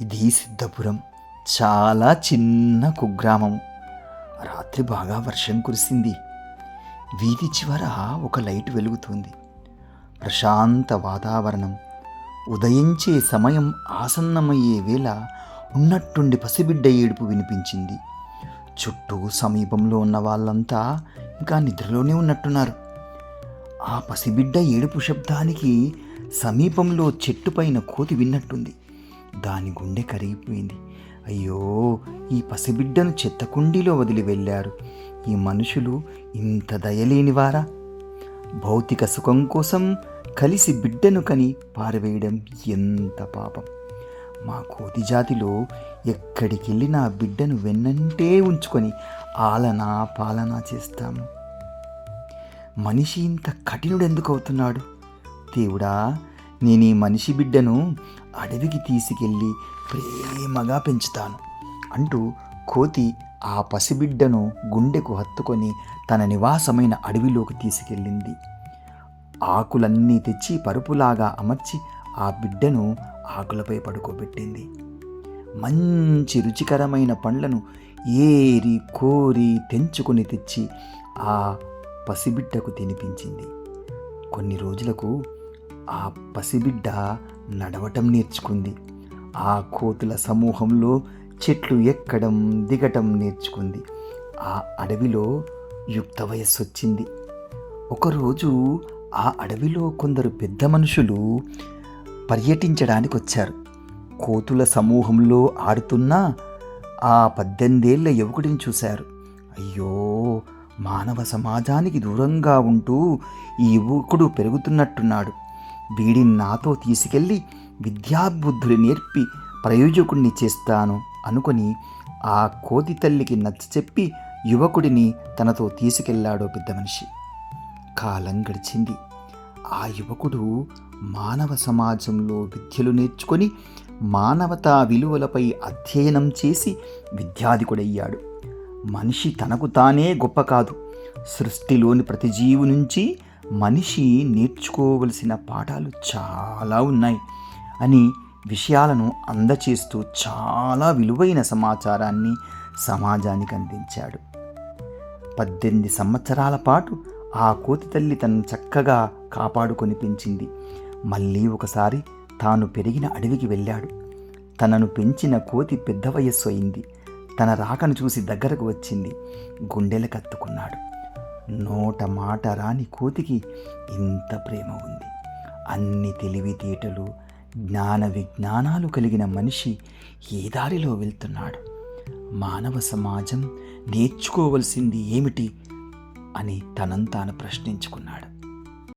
ఇది సిద్ధపురం. చాలా చిన్న కుగ్రామం. రాత్రి బాగా వర్షం కురిసింది. వీధి చివర ఒక లైట్ వెలుగుతుంది. ప్రశాంత వాతావరణం. ఉదయించే సమయం ఆసన్నమయ్యే వేళ ఉన్నట్టుండి పసిబిడ్డ ఏడుపు వినిపించింది. చుట్టూ సమీపంలో ఉన్న వాళ్ళంతా ఇంకా నిద్రలోనే ఉన్నట్టున్నారు. ఆ పసిబిడ్డ ఏడుపు శబ్దానికి సమీపంలో చెట్టుపైన కోతి విన్నట్టుంది. దాని గుండె కరిగిపోయింది. అయ్యో ఈ పసిబిడ్డను చెత్తకుండీలో వదిలి వెళ్ళారు. ఈ మనుషులు ఇంత దయలేనివారా? భౌతిక సుఖం కోసం కలిసి బిడ్డను కని పారవేయడం ఎంత పాపం. మా కోతి జాతిలో ఎక్కడికి వెళ్ళినా బిడ్డను వెన్నంటే ఉంచుకొని ఆలనా పాలనా చేస్తాము మనిషి ఇంత కఠినుడు ఎందుకు అవుతున్నాడు? దేవుడా నేను ఈ మనిషి బిడ్డను అడవికి తీసుకెళ్ళి ప్రేమగా పెంచుతాను అంటూ కోతి ఆ పసిబిడ్డను గుండెకు హత్తుకొని తన నివాసమైన అడవిలోకి తీసుకెళ్ళింది. ఆకులన్నీ తెచ్చి పరుపులాగా అమర్చి ఆ బిడ్డను ఆకులపై పడుకోబెట్టింది. మంచి రుచికరమైన పండ్లను ఏరి కోరి తెంచుకొని తెచ్చి ఆ పసిబిడ్డకు తినిపించింది. కొన్ని రోజులకు ఆ పసిబిడ్డ నడవటం నేర్చుకుంది. ఆ కోతుల సమూహంలో చెట్లు ఎక్కడం దిగటం నేర్చుకుంది. ఆ అడవిలో యుక్త వయస్సు వచ్చింది ఒకరోజు ఆ అడవిలో కొందరు పెద్ద మనుషులు పర్యటించడానికి వచ్చారు కోతుల సమూహంలో ఆడుతున్న ఆ పద్దెనిమిదేళ్ళ యువకుడిని చూశారు. అయ్యో! మానవ సమాజానికి దూరంగా ఉంటూ ఈ యువకుడు పెరుగుతున్నట్టున్నాడు. వీడిని నాతో తీసుకెళ్ళి విద్యాబుద్ధులు నేర్పి ప్రయోజకుణ్ణి చేస్తాను అనుకొని ఆ కోతి తల్లికి నచ్చ చెప్పి యువకుడిని తనతో తీసుకెళ్ళాడో పెద్ద మనిషి. కాలం గడిచింది. ఆ యువకుడు మానవ సమాజంలో విద్యలు నేర్చుకొని మానవతా విలువలపై అధ్యయనం చేసి విద్యాధికుడయ్యాడు. మనిషి తనకు తానే గొప్ప కాదు. సృష్టిలోని ప్రతి జీవు నుంచి మనిషి నేర్చుకోవలసిన పాఠాలు చాలా ఉన్నాయి అని విషయాలను అందచేస్తూ చాలా విలువైన సమాచారాన్ని సమాజానికి అందించాడు. పద్దెనిమిది సంవత్సరాల పాటు ఆ కోతి తల్లి తనను చక్కగా కాపాడుకొని పెంచింది. మళ్ళీ ఒకసారి తాను పెరిగిన అడవికి వెళ్ళాడు. తనను పెంచిన కోతి పెద్ద వయస్సు అయింది. తన రాకను చూసి దగ్గరకు వచ్చింది. గుండెలు కత్తుకున్నాడు. నోట మాట రాని కోతికి ఇంత ప్రేమ ఉంది. అన్ని తెలివితేటలు జ్ఞాన విజ్ఞానాలు కలిగిన మనిషి ఏ దారిలో వెళ్తున్నాడు? మానవ సమాజం నేర్చుకోవలసింది ఏమిటి అని తనంతాను ప్రశ్నించుకున్నాడు.